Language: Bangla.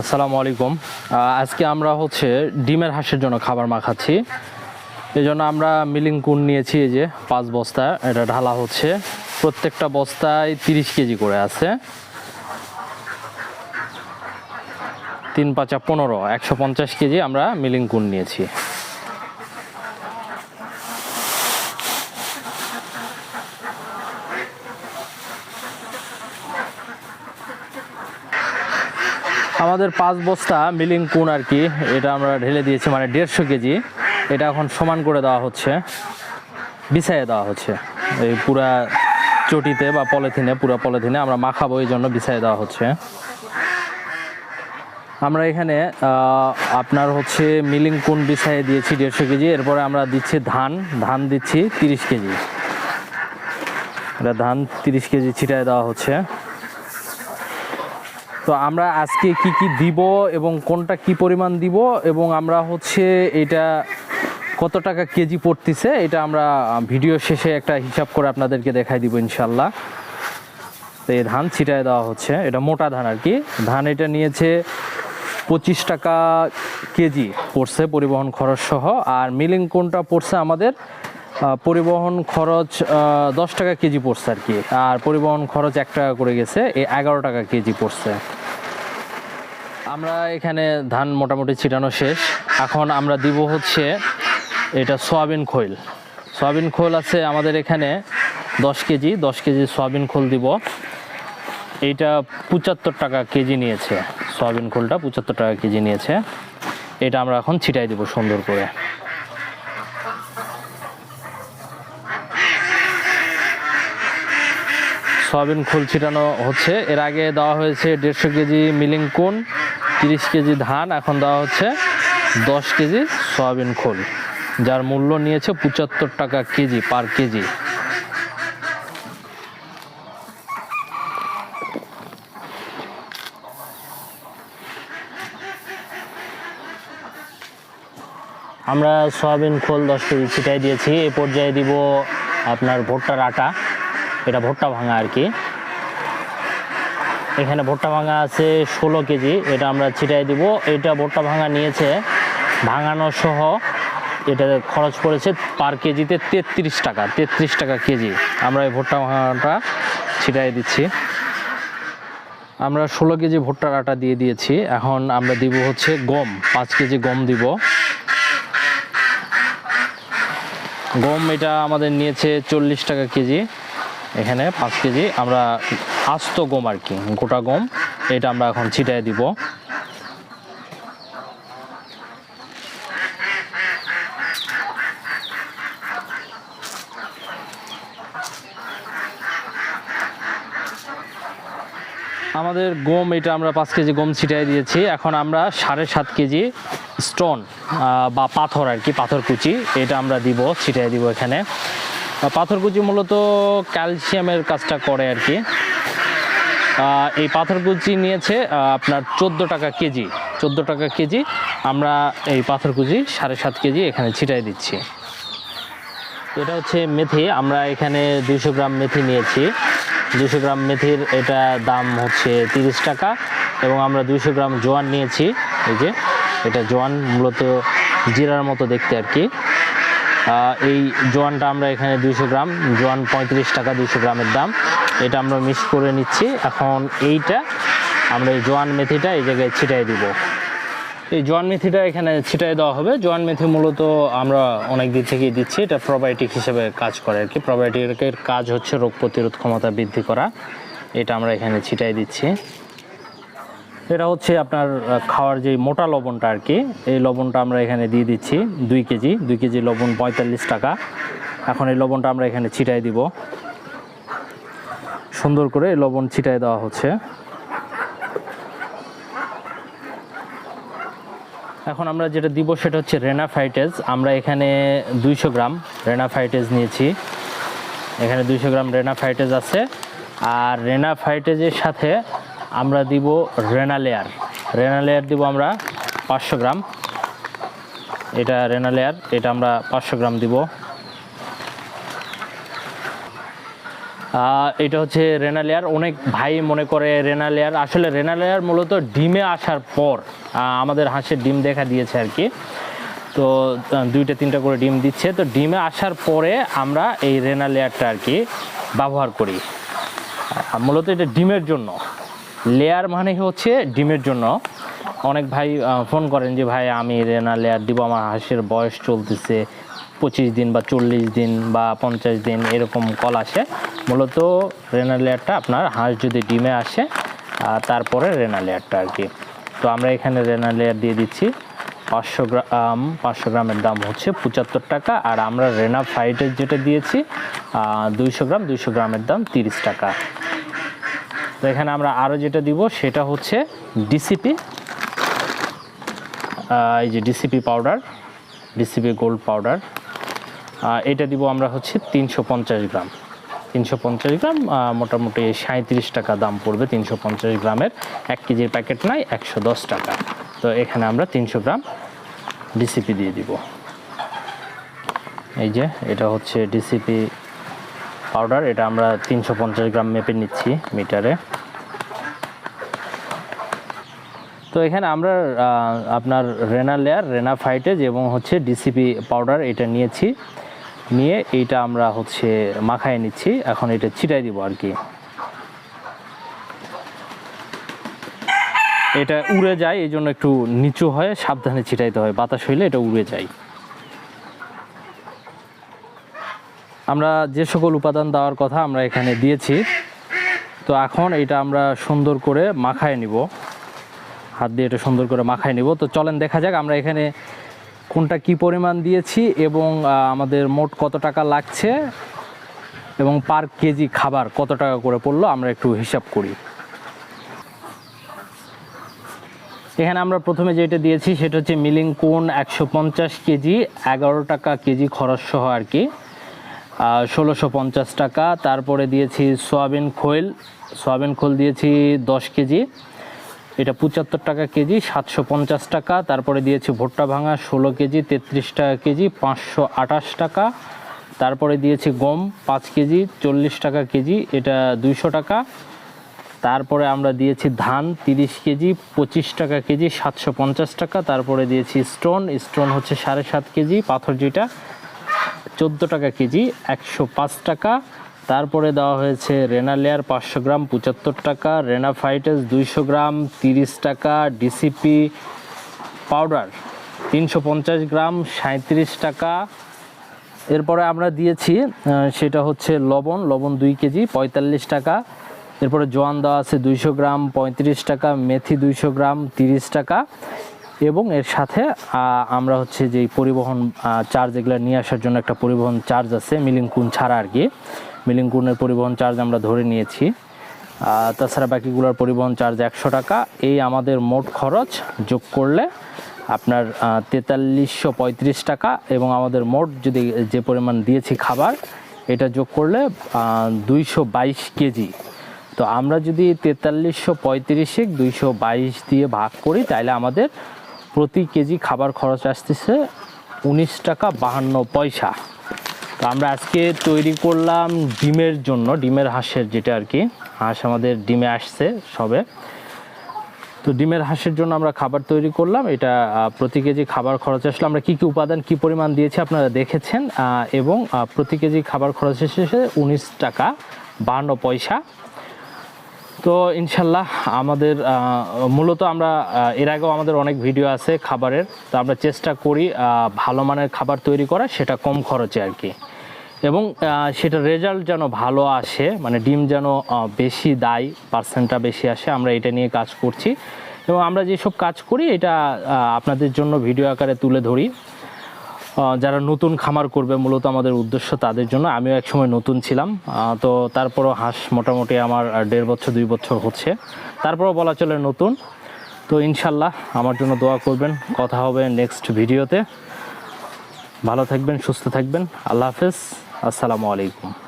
আসসালামু আলাইকুম। আজকে আমরা হচ্ছে ডিমের হাঁসের জন্য খাবার মাখাচ্ছি। এই জন্য আমরা মিলিং কুন নিয়েছি, এই যে পাঁচ বস্তা। এটা ঢালা হচ্ছে। প্রত্যেকটা বস্তায় তিরিশ কেজি করে আছে। তিন পাঁচা পনেরো, একশো পঞ্চাশ কেজি আমরা মিলিং কুন নিয়েছি। আমাদের পাঁচ বস্তা মিলিং কুন আর কি, এটা আমরা ঢেলে দিয়েছি মানে দেড়শো কেজি। এটা এখন সমান করে দেওয়া হচ্ছে, বিছাইয়ে দেওয়া হচ্ছে। এই পুরা চটিতে বা পলিথিনে, পুরা পলিথিনে আমরা মাখাবো, এই জন্য বিছাইয়ে দেওয়া হচ্ছে। আমরা এখানে আপনার হচ্ছে মিলিং কুন বিছাইয়ে দিয়েছি দেড়শো কেজি, এরপরে আমরা দিচ্ছি ধান ধান দিচ্ছি তিরিশ কেজি। এটা ধান তিরিশ কেজি ছিটায় দেওয়া হচ্ছে। তো আমরা আজকে কি কি দিব এবং কোনটা কি পরিমাণ দিব এবং আমরা হচ্ছে এটা কত টাকা কেজি পড়তেছে, এটা আমরা ভিডিও শেষে একটা হিসাব করে আপনাদেরকে দেখাই দিব ইনশাল্লাহ তো এই ধান ছিটায় দেওয়া হচ্ছে, এটা মোটা ধান আর কি। ধান এটা নিয়েছে পঁচিশ টাকা কেজি পড়ছে পরিবহন খরচ সহ, আর মিলিং কোনটা পড়ছে আমাদের পরিবহন খরচ দশ টাকা কেজি পড়ছে আর কি। আর পরিবহন খরচ এক টাকা করে গেছে এই এগারো টাকা কেজি পড়ছে। আমরা এখানে ধান মোটামুটি ছিটানো শেষ। এখন আমরা দিব হচ্ছে এটা সয়াবিন খৈল। সয়াবিন খোল আছে আমাদের এখানে দশ কেজি দশ কেজি সয়াবিন খোল দিব। এইটা পঁচাত্তর টাকা কেজি নিয়েছে। সয়াবিন খোলটা পঁচাত্তর টাকা কেজি নিয়েছে। এটা আমরা এখন ছিটাই দিব সুন্দর করে। সয়াবিন খোল ছিটানো হচ্ছে। এর আগে দেওয়া হয়েছে দেড়শো কেজি মিলিং কোন, তিরিশ কেজি ধান, এখন দেওয়া হচ্ছে দশ কেজি সয়াবিন খোল। যার মূল্য নিয়েছে পঁচাত্তর টাকা কেজি, পার কেজি। আমরা সয়াবিন খোল দশ কেজি ছিটাই দিয়েছি। এই পর্যায়ে দিব আপনার ভুট্টার আটা। এটা ভুট্টা ভাঙা আর কি। এখানে ভুট্টা ভাঙা আছে ষোলো কেজি, এটা আমরা ছিটাই দিব। এটা ভুট্টা ভাঙা নিয়েছে, ভাঙানো সহ এটা খরচ পড়েছে পার কেজিতে তেত্রিশ টাকা তেত্রিশ টাকা কেজি। আমরা এই ভুট্টা ভাঙাটা ছিটাই দিচ্ছি। আমরা ষোলো কেজি ভুট্টার আটা দিয়ে দিয়েছি। এখন আমরা দিব হচ্ছে গম, পাঁচ কেজি গম দিব। গম এটা আমাদের নিয়েছে চল্লিশ টাকা কেজি। এখানে পাঁচ কেজি আমরা আস্ত গম আর কি, গোটা গম। এটা আমরা এখন ছিটাই দিব। আমাদের গম, এটা আমরা পাঁচ কেজি গম ছিটাই দিয়েছি। এখন আমরা সাড়ে সাত কেজি স্টোন বা পাথর আর কি, পাথর কুচি, এটা আমরা দিব ছিটাই দিব এখানে। আহ, পাথর কুচি মূলত ক্যালসিয়ামের কাজটা করে আর কি। এই পাথর কুচি নিয়েছে আপনার চোদ্দ টাকা কেজি। চোদ্দ টাকা কেজি আমরা এই পাথর কুচি সাড়ে সাত কেজি এখানে ছিটাই দিচ্ছি। এটা হচ্ছে মেথি আমরা এখানে দুইশো গ্রাম মেথি নিয়েছি। দুশো গ্রাম মেথির এটা দাম হচ্ছে তিরিশ টাকা এবং আমরা দুইশো গ্রাম জোয়ান নিয়েছি। এই যে এটা জোয়ান মূলত জিরার মতো দেখতে আর কি। এই জোয়ানটা আমরা এখানে দুইশো গ্রাম, জোয়ান পঁয়ত্রিশ টাকা দুইশো গ্রামের দাম। এটা আমরা মিক্স করে নিচ্ছি। এখন এইটা আমরা এই জোয়ান মেথিটা এই জায়গায় ছিটাই দিব। এই জোয়ান মেথিটা এখানে ছিটাই দেওয়া হবে। জোয়ান মেথি মূলত আমরা অনেক দিক থেকেই দিচ্ছি। এটা প্রোবায়োটিক হিসেবে কাজ করে আর কি। প্রোবায়োটিকের কাজ হচ্ছে রোগ প্রতিরোধ ক্ষমতা বৃদ্ধি করা। এটা আমরা এখানে ছিটাই দিচ্ছি। এটা হচ্ছে আপনার খাওয়ার যে মোটা লবণটা আর কি, এই লবণটা আমরা এখানে দিয়ে দিচ্ছি দুই কেজি। দুই কেজি লবণ পঁয়তাল্লিশ টাকা। এখন এই লবণটা আমরা এখানে ছিটাই দিব। সুন্দর করে এই লবণ ছিটাই দেওয়া হচ্ছে। এখন আমরা যেটা দিব সেটা হচ্ছে রেনাফাইটেজ। আমরা এখানে দুইশো গ্রাম রেনাফাইটেজ নিয়েছি। এখানে দুইশো গ্রাম রেনাফাইটেজ আছে। আর রেনাফাইটেজের সাথে আমরা দিব রেনালেয়ার রেনালেয়ার দিব আমরা পাঁচশো গ্রাম। এটা রেনালেয়ার এটা আমরা পাঁচশো গ্রাম দিব। এটা হচ্ছে রেনালেয়ার অনেক ভাই মনে করে রেনালেয়ার আসলে রেনালেয়ার মূলত ডিমে আসার পর আমাদের হাঁসের ডিম দেখা দিয়েছে আর কি। তো দুইটা, তিনটা করে ডিম দিচ্ছে। তো ডিমে আসার পরে আমরা এই রেনালেয়ারটা আর কি ব্যবহার করি। মূলত এটা ডিমের জন্য। লেয়ার মানে হচ্ছে ডিমের জন্য। অনেক ভাই ফোন করেন যে, ভাই, আমি রেনা লেয়ার দিব, আমার হাঁসের বয়স চলতেছে পঁচিশ দিন বা চল্লিশ দিন বা পঞ্চাশ দিন, এরকম কল আসে। মূলত রেনা লেয়ারটা আপনার হাঁস যদি ডিমে আসে তারপরে রেনা লেয়ারটা আর কি তো আমরা এখানে রেনা লেয়ার দিয়ে দিচ্ছি। পাঁচশো গ্রাম পাঁচশো গ্রামের দাম হচ্ছে পঁচাত্তর টাকা আর আমরা রেনা ফাইটের যেটা দিয়েছি দুইশো গ্রাম, দুইশো গ্রামের দাম তিরিশ টাকা। তো এখানে আমরা আরও যেটা দিব, সেটা হচ্ছে ডিসিপি এই যে DCP powder DCP gold powder এটা দিব আমরা হচ্ছে তিনশো পঞ্চাশ গ্রাম। তিনশো পঞ্চাশ গ্রাম মোটামুটি সাঁত্রিশ টাকা দাম পড়বে তিনশো পঞ্চাশ গ্রামের। এক কেজির প্যাকেট নাই, একশো দশ টাকা। তো এখানে আমরা তিনশো গ্রাম ডিসিপি দিয়ে দিব। এই যে, এটা হচ্ছে ডিসিপি পাউডার এটা আমরা তিনশো পঞ্চাশ গ্রাম মেপে নিচ্ছি মিটারে। তো এখানে আমরা আপনার রেনা লেয়ার রেনা ফাইটেজ এবং হচ্ছে ডিসিপি পাউডার এটা নিয়েছি। নিয়ে এইটা আমরা হচ্ছে মাখায় নিচ্ছি। এখন এটা ছিটাই দিব আর কি। এটা উড়ে যায় এই জন্য একটু নিচু হয়, সাবধানে ছিটাইতে হয়। বাতাস হইলে এটা উড়ে যায়। আমরা যে সকল উপাদান দেওয়ার কথা আমরা এখানে দিয়েছি, তো এখন এটা আমরা সুন্দর করে মাখায় নিব। হাত দিয়ে এটা সুন্দর করে মাখায় নিব। তো চলেন দেখা যাক আমরা এখানে কোনটা কি পরিমাণ দিয়েছি এবং আমাদের মোট কত টাকা লাগছে এবং পার কেজি খাবার কত টাকা করে পড়ল আমরা একটু হিসাব করি। এখানে আমরা প্রথমে যেটা দিয়েছি সেটা হচ্ছে মিলিং কোন একশো পঞ্চাশ কেজি, এগারো টাকা কেজি খরচ সহ আর কি। ষোলোশো টাকা। তারপরে দিয়েছি সয়াবিন খোল সয়াবিন খোল দিয়েছি দশ কেজি। এটা পঁচাত্তর টাকা কেজি, সাতশো পঞ্চাশ টাকা। তারপরে দিয়েছি ভুট্টা ভাঙা, ষোলো কেজি, তেত্রিশ টাকা কেজি, পাঁচশো আঠাশ টাকা। তারপরে দিয়েছি গম, পাঁচ কেজি, চল্লিশ টাকা কেজি, এটা দুইশো টাকা। তারপরে আমরা দিয়েছি ধান, তিরিশ কেজি, পঁচিশ টাকা কেজি, সাতশো পঞ্চাশ টাকা। তারপরে দিয়েছি স্টোন স্টোন হচ্ছে সাড়ে সাত কেজি, পাথর যেটা, চোদ্দ টাকা কেজি, একশো পাঁচ টাকা। তারপরে দেওয়া হয়েছে রেনা লেয়ার পাঁচশো গ্রাম পঁচাত্তর টাকা, রেনা ফাইটাস দুইশো গ্রাম তিরিশ টাকা ডিসিপি পাউডার তিনশো পঞ্চাশ গ্রাম সাঁত্রিশ টাকা। এরপরে আমরা দিয়েছি সেটা হচ্ছে লবণ লবণ দুই কেজি পঁয়তাল্লিশ টাকা। এরপরে জোয়ান দেওয়া আছে দুইশো গ্রাম পঁয়ত্রিশ টাকা, মেথি দুইশো গ্রাম তিরিশ টাকা। এবং এর সাথে আমরা হচ্ছে যেই পরিবহন চার্জ এগুলো নিয়ে আসার জন্য একটা পরিবহন চার্জ আছে, মিলিংকুন ছাড়া আর কি। মিলিংকুনের পরিবহন চার্জ আমরা ধরে নিয়েছি। তাছাড়া বাকিগুলোর পরিবহন চার্জ একশো টাকা। এই আমাদের মোট খরচ যোগ করলে আপনার তেতাল্লিশশো পঁয়ত্রিশ টাকা এবং আমাদের মোট যদি যে পরিমাণ দিয়েছি খাবার, এটা যোগ করলে দুইশো বাইশ কেজি। তো আমরা যদি তেতাল্লিশশো পঁয়ত্রিশে দুইশো বাইশ দিয়ে ভাগ করি তাহলে আমাদের প্রতি কেজি খাবার খরচ আসতেছে উনিশ টাকা বাহান্ন পয়সা। তো আমরা আজকে তৈরি করলাম ডিমের জন্য, ডিমের হাঁসের যেটা আর কি। হাঁস আমাদের ডিমে আসছে সবে। তো ডিমের হাঁসের জন্য আমরা খাবার তৈরি করলাম। এটা প্রতি কেজি খাবার খরচ আসলে আমরা কি কী উপাদান, কি পরিমাণ দিয়েছি আপনারা দেখেছেন এবং প্রতি কেজি খাবার খরচ এসেছে উনিশ টাকা বাহান্ন পয়সা। তো ইনশাল্লাহ আমাদের মূলত আমরা এর আগেও আমাদের অনেক ভিডিও আছে খাবারের। তো আমরা চেষ্টা করি ভালো মানের খাবার তৈরি করা সেটা কম খরচে আর কি। এবং সেটা রেজাল্ট যেন ভালো আসে মানে ডিম যেন বেশি দেয় পার্সেন্টটা বেশি আসে, আমরা এটা নিয়ে কাজ করছি। এবং আমরা যেসব কাজ করি, এটা আপনাদের জন্য ভিডিও আকারে তুলে ধরি। যারা নতুন খামার করবে, মূলত আমাদের উদ্দেশ্য তাদের জন্য। আমিও একসময় নতুন ছিলাম। তো তারপরও হাঁস মোটামুটি আমার দেড় বছর, দুই বছর হচ্ছে। তারপরও বলা চলে নতুন। তো ইনশাল্লাহ আমার জন্য দোয়া করবেন। কথা হবে নেক্সট ভিডিওতে ভালো থাকবেন, সুস্থ থাকবেন। আল্লাহ হাফেজ। আসসালামু আলাইকুম।